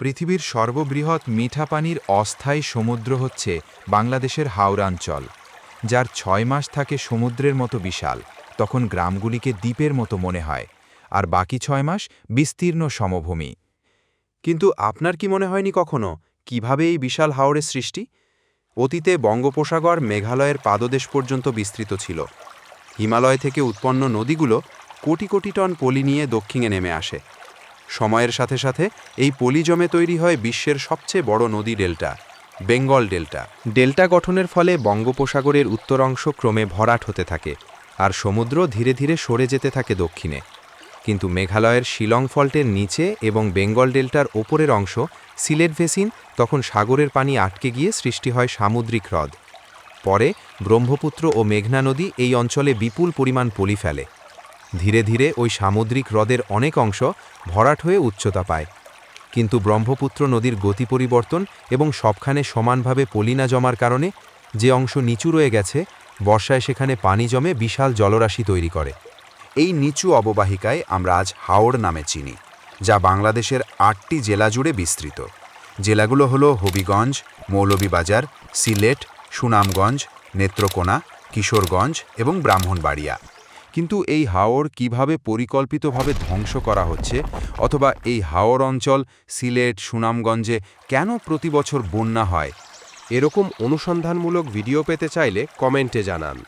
পৃথিবীর সর্ববৃহৎ মিঠা পানির অস্থায়ী সমুদ্র হচ্ছে বাংলাদেশের হাওড়াঞ্চল, যার ছয় মাস থাকে সমুদ্রের মতো বিশাল, তখন গ্রামগুলিকে দ্বীপের মতো মনে হয়, আর বাকি ছয় মাস বিস্তীর্ণ সমভূমি। কিন্তু আপনার কি মনে হয়নি কখনো কীভাবে এই বিশাল হাওরের সৃষ্টি? অতীতে বঙ্গোপসাগর মেঘালয়ের পাদদেশ পর্যন্ত বিস্তৃত ছিল। হিমালয় থেকে উৎপন্ন নদীগুলো কোটি কোটি টন পলি নিয়ে দক্ষিণে নেমে আসে। সময়ের সাথে সাথে এই পলি জমে তৈরি হয় বিশ্বের সবচেয়ে বড় নদী ডেল্টা, বেঙ্গল ডেল্টা। ডেল্টা গঠনের ফলে বঙ্গোপসাগরের উত্তর অংশ ক্রমে ভরাট হতে থাকে আর সমুদ্র ধীরে ধীরে সরে যেতে থাকে দক্ষিণে। কিন্তু মেঘালয়ের শিলং ফল্টের নিচে এবং বেঙ্গল ডেল্টার ওপরের অংশ, সিলেট ভেসিন, তখন সাগরের পানি আটকে গিয়ে সৃষ্টি হয় সামুদ্রিক হ্রদ। পরে ব্রহ্মপুত্র ও মেঘনা নদী এই অঞ্চলে বিপুল পরিমাণ পলি ফেলে। ধীরে ধীরে ওই সামুদ্রিক হ্রদের অনেক অংশ ভরাট হয়ে উচ্চতা পায়। কিন্তু ব্রহ্মপুত্র নদীর গতি পরিবর্তন এবং সবখানে সমানভাবে পলিনা জমার কারণে যে অংশ নিচু রয়ে গেছে, বর্ষায় সেখানে পানি জমে বিশাল জলরাশি তৈরি করে। এই নিচু অববাহিকায় আমরা আজ হাওড় নামে চিনি, যা বাংলাদেশের আটটি জেলা জুড়ে বিস্তৃত। জেলাগুলো হলো হবিগঞ্জ, মৌলভীবাজার, সিলেট, সুনামগঞ্জ, নেত্রকোনা, কিশোরগঞ্জ এবং ব্রাহ্মণবাড়িয়া। কিন্তু এই হাওর কীভাবে পরিকল্পিতভাবে ধ্বংস করা হচ্ছে অথবা এই হাওর অঞ্চল, সিলেট, সুনামগঞ্জে কেন প্রতি বছর বন্যা হয়? এরকম অনুসন্ধানমূলক ভিডিও পেতে চাইলে কমেন্টে জানান।